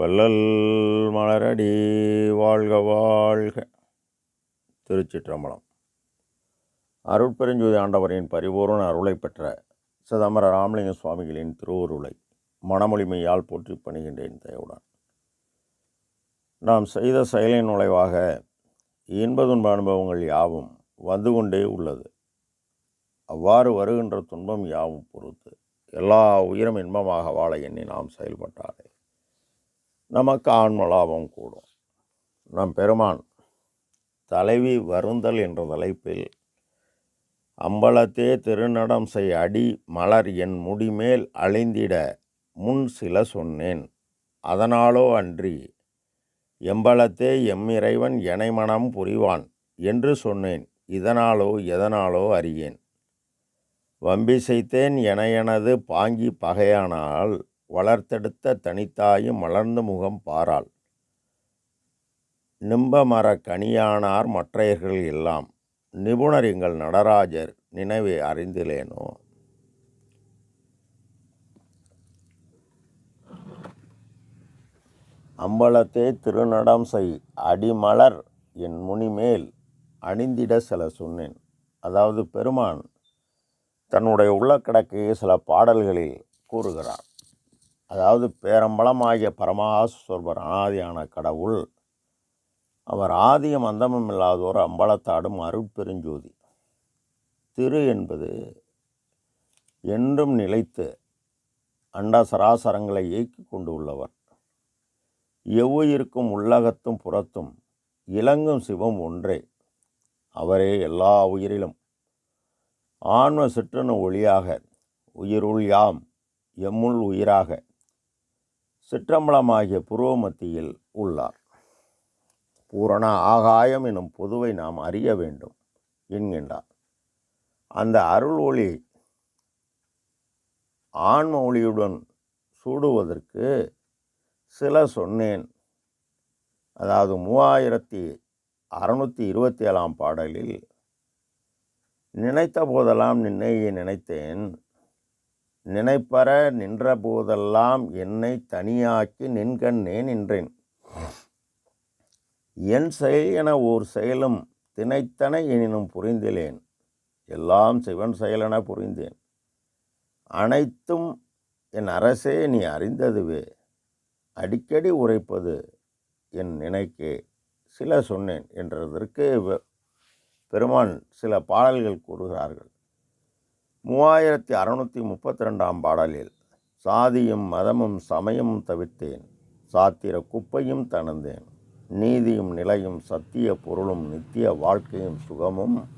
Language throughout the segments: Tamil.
வள்ளல் மலரடி வாழ்க வாழ்க. திருச்சிற்றம்பலம். அருட்பெருஞ்சோதி ஆண்டவரின் பரிபூரண அருளை பெற்ற சிதம்பர ராமலிங்க சுவாமிகளின் திருவுருளை மனமொழிமையால் போற்றி பணிகின்றேன் தயவுடன். நாம் செய்த செயலின் நுழைவாக இன்ப துன்ப அனுபவங்கள் யாவும் வந்து கொண்டே உள்ளது. அவ்வாறு வருகின்ற துன்பம் யாவும் பொறுத்து எல்லா உயிரும் இன்பமாக வாழ எண்ணி நாம் செயல்பட்டாலே. நமக்கு ஆன்ம லாபம் கூடும். நம் பெருமான் தலைவி வருந்தல் என்ற தலைப்பில் அம்பலத்தே திருநடம் செய் அடி மலர் என் முடிமேல் அழிந்திட முன் சில சொன்னேன். அதனாலோ அன்றி எம்பலத்தே எம்மிறைவன் எனை மனம் புரிவான் என்று சொன்னேன். இதனாலோ எதனாலோ அறியேன். வம்பிசைத்தேன் என எனது பாங்கி பகையானால் வளர்த்தெடுத்த தனித்தாயும் மலர்ந்த முகம் பாராள். நிம்ப மர கனியானார் மற்றையர்கள் எல்லாம் நிபுணர் எங்கள் நடராஜர் நினைவை அறிந்திலேனோ? அம்பலத்தே திருநடம் செய் அடிமலர் என் முனிமேல் அணிந்திட சில சொன்னேன். அதாவது பெருமான் தன்னுடைய உள்ளக்கடக்கையை சில பாடல்களில் கூறுகிறார். அதாவது பேரம்பலமாகிய பரமாசுவர்பர் அனாதியான கடவுள் அவர் ஆதியம் அந்தமும் இல்லாதோர் அம்பலத்தாடும் அருட்பெருஞ்சோதி. திரு என்பது என்றும் நிலைத்து அண்ட சராசரங்களை இயக்கி கொண்டு உள்ளவர். எவ்வுயிருக்கும் உள்ளகத்தும் புறத்தும் இலங்கும் சிவம் ஒன்றே அவரே எல்லா உயிரிலும். ஆன்ம சிற்றணு ஒளியாக உயிருள் யாம் எம்முள் உயிராக சிற்றம்பலமாகிய புருவ மத்தியில் உள்ளார். பூரண ஆகாயம் எனும் பொதுவை நாம் அறிய வேண்டும் என்கின்றார். அந்த அருள் ஒளி ஆன்ம ஒளியுடன் சூடுவதற்கு சில சொன்னேன். அதாவது மூவாயிரத்தி அறநூற்றி இருபத்தி ஏழாம் பாடலில் நினைத்த போதெல்லாம் நின்னையே நினைத்தேன் நினைப்பற நின்ற போதெல்லாம் என்னை தனியாக்கி நின்கண்ணே நின்றேன். என் செயல் என ஓர் செயலும் தினைத்தன எனினும் புரிந்திலேன். எல்லாம் சிவன் செயலென புரிந்தேன். அனைத்தும் என் அரசே நீ அறிந்ததுவே. அடிக்கடி உரைப்பது என் நினைக்கே. சில சொன்னேன் என்றதற்கு பெருமான் சில பாடல்கள் கூறுகிறார்கள். மூவாயிரத்தி அறுநூற்றி முப்பத்தி ரெண்டாம் பாடலில் சாதியும் மதமும் சமயமும் தவிர்த்தேன். சாத்திர குப்பையும் தணந்தேன் நீதியும் நிலையும் சத்திய பொருளும் நித்திய வாழ்க்கையும் சுகமும்.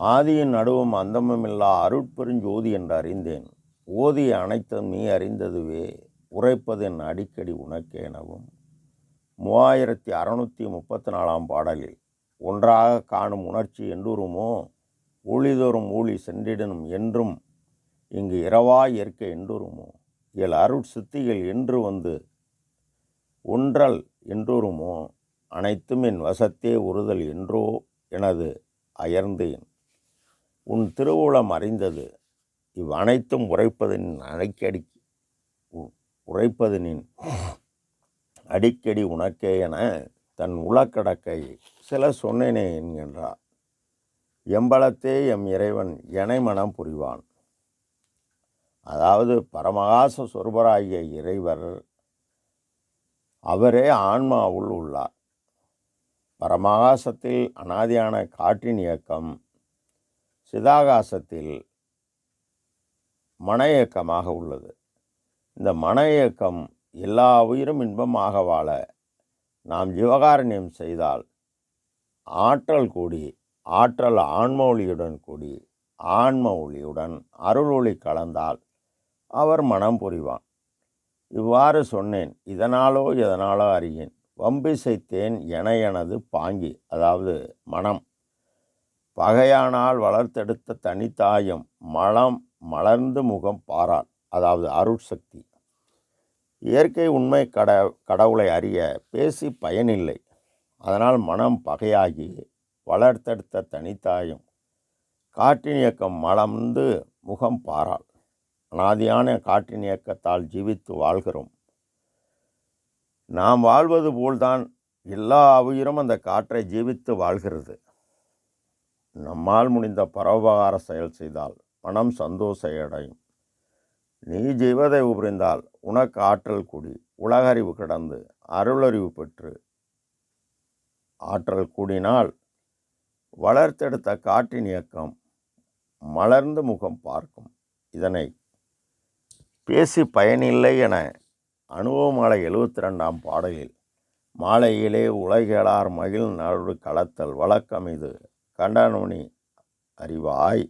ஆதியின் நடுவும் அந்தமுமில்லா அருட்பெருஞ்சோதி என்று அறிந்தேன். ஓதிய அனைத்தும் நீ அறிந்ததுவே உரைப்பது அடிக்கடி உனக்கேனவும். மூவாயிரத்தி அறுநூற்றி முப்பத்தி நாலாம் பாடலில் ஒன்றாக காணும் உணர்ச்சி என்றுருமோ? ஊழிதோறும் ஊழி சென்றிடனும் என்றும் இங்கு இரவாய் ஏற்க என்றுருமோ? இயல் அருட் சித்திகள் என்று வந்து ஒன்றல் என்றுருமோ? அனைத்தும் என் வசத்தே உறுதல் என்றோ எனது அயர்ந்தேன். உன் திருவுளம் அறிந்தது இவ் அனைத்தும் உரைப்பதின் அடிக்கடி உரைப்பதனின் உரைப்பதினின் அடிக்கடி உனக்கே என தன் உளக்கடக்கை சில சொன்னேனே என்கின்றார். எம்பலத்தே எம் இறைவன் எனை மனம் புரிவான். அதாவது பரமகாச சொருபராகிய இறைவர் அவரே ஆன்மாவுள் உள்ளார். பரமகாசத்தில் அனாதியான காற்றின் இயக்கம் சிதாகாசத்தில் மன இயக்கமாக உள்ளது. இந்த மன இயக்கம் எல்லா உயிரும் இன்பமாக வாழ நாம் ஜீவகாரண்யம் செய்தால் ஆற்றல் கூடி ஆற்றல் ஆன்மொழியுடன் கூடி ஆன்ம ஒளியுடன் அருள் ஒளி கலந்தால் அவர் மனம் புரிவான். இவ்வாறு சொன்னேன் இதனாலோ எதனாலோ அறியேன். வம்பிசைத்தேன் என எனது பாங்கி அதாவது மனம். பகையானால் வளர்த்தெடுத்த தனித்தாயம் மலம் மலர்ந்து முகம் பாராள் அதாவது அருட்சக்தி. இயற்கை உண்மை கட கடவுளை அறிய பேசி பயனில்லை. அதனால் மனம் பகையாகி வளர்த்தெடுத்த தனித்தாயும் காற்றின் இயக்கம் மலர்ந்து முகம் பாராள். அனாதியான காற்றின் இயக்கத்தால் ஜீவித்து வாழ்கிறோம். நாம் வாழ்வது போல்தான் எல்லா உயிரும் அந்த காற்றை ஜீவித்து வாழ்கிறது. நம்மால் முடிந்த பரோபகார செயல் செய்தால் மனம் சந்தோஷ அடையும் நீ ஜீவதை உபரிந்தால் உனக்கு ஆற்றல் கூடி உலகறிவு கிடந்து அருளறிவு பெற்று ஆற்றல் கூடினால் வளர்த்தெடுத்த காற்றின் இயக்கம் மலர்ந்து முகம் பார்க்கும். இதனை பேசி பயனில்லை என அனுபவமாலை எழுபத்தி ரெண்டாம் பாடலில் மாலையிலே உலகேளார் மகிழ் நடு கலத்தல் வழக்கம் இது. கண்டனோனி அறிவாய்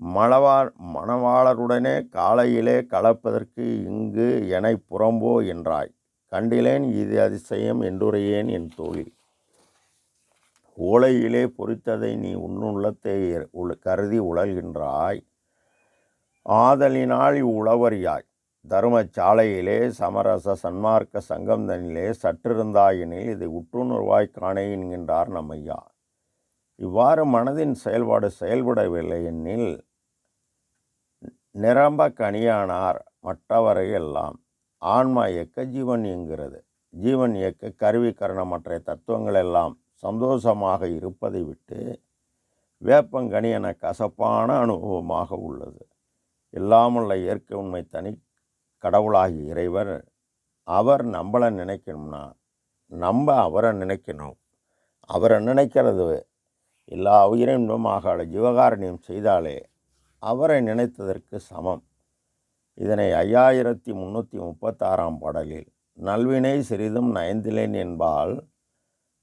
மணவார் மணவாளருடனே காலையிலே கலப்பதற்கு இங்கு எனை புறம்போ என்றாய். கண்டிலேன் இது அதிசயம் என்றுரையேன் என் தோழில் ஓலையிலே பொறித்ததை நீ உன்னுள்ளத்தை கருதி உழல்கின்றாய். ஆதலினால் இவ்வுளவறியாய் தருமச்சாலையிலே சமரச சன்மார்க்க சங்கம்தனிலே சற்றிருந்தாயினில் இதை உற்றுணர்வாய் காணே என்கின்றார் நம்மையா? இவ்வாறு மனதின் செயல்பாடு செயல்படவில்லை எனில் நிரம்ப கனியானார் மற்றவரை எல்லாம். ஆன்மா இயக்க ஜீவன் இயங்குகிறது. ஜீவன் இயக்க கருவி கரணமற்ற தத்துவங்கள் எல்லாம் சந்தோஷமாக இருப்பதை விட்டு வேப்பங்கனி என கசப்பான அனுபவமாக உள்ளது. எல்லாமுள்ள இயற்கை உண்மை தனி கடவுளாகி இறைவர் அவர் நம்மளை நினைக்கணும்னா நம்ம அவரை நினைக்கணும். அவரை நினைக்கிறது எல்லா உயிரின் இன்பமாக ஜீவகாரணியம் செய்தாலே அவரை நினைத்ததற்கு சமம். இதனை ஐயாயிரத்தி முந்நூற்றி முப்பத்தாறாம் பாடலில் நல்வினை சிறிதும் நயந்திலேன் என்பால்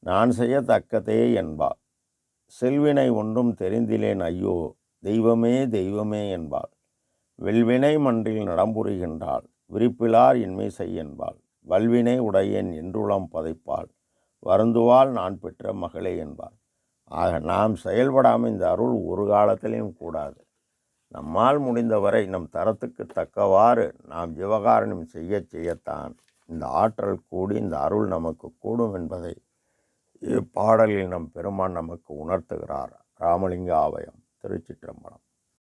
நான் செய்யத்தக்கதே என்பாள் செல்வினை ஒன்றும் தெரிந்திலேன் ஐயோ தெய்வமே தெய்வமே என்பாள். வெல்வினை மன்றில் நடம்புரிகின்றாள் விரிப்பிலார் இன்மை செய் என்பாள். வல்வினை உடையேன் என்றுளம் பதைப்பாள் வருந்துவாள் நான் பெற்ற மகளே என்பாள். ஆக நாம் செயல்படாமல் இந்த அருள் ஒரு காலத்திலையும் கூடாது. நம்மால் முடிந்தவரை நம் தரத்துக்கு தக்கவாறு நாம் ஜீவகாரணம் செய்ய செய்யத்தான் இந்த ஆற்றல் கூடி இந்த அருள் நமக்கு கூடும் என்பதை இப்பாடலில் நம் பெருமான் நமக்கு உணர்த்துகிறார். ராமலிங்க ஆவயம் திருச்சிற்றம்பலம்.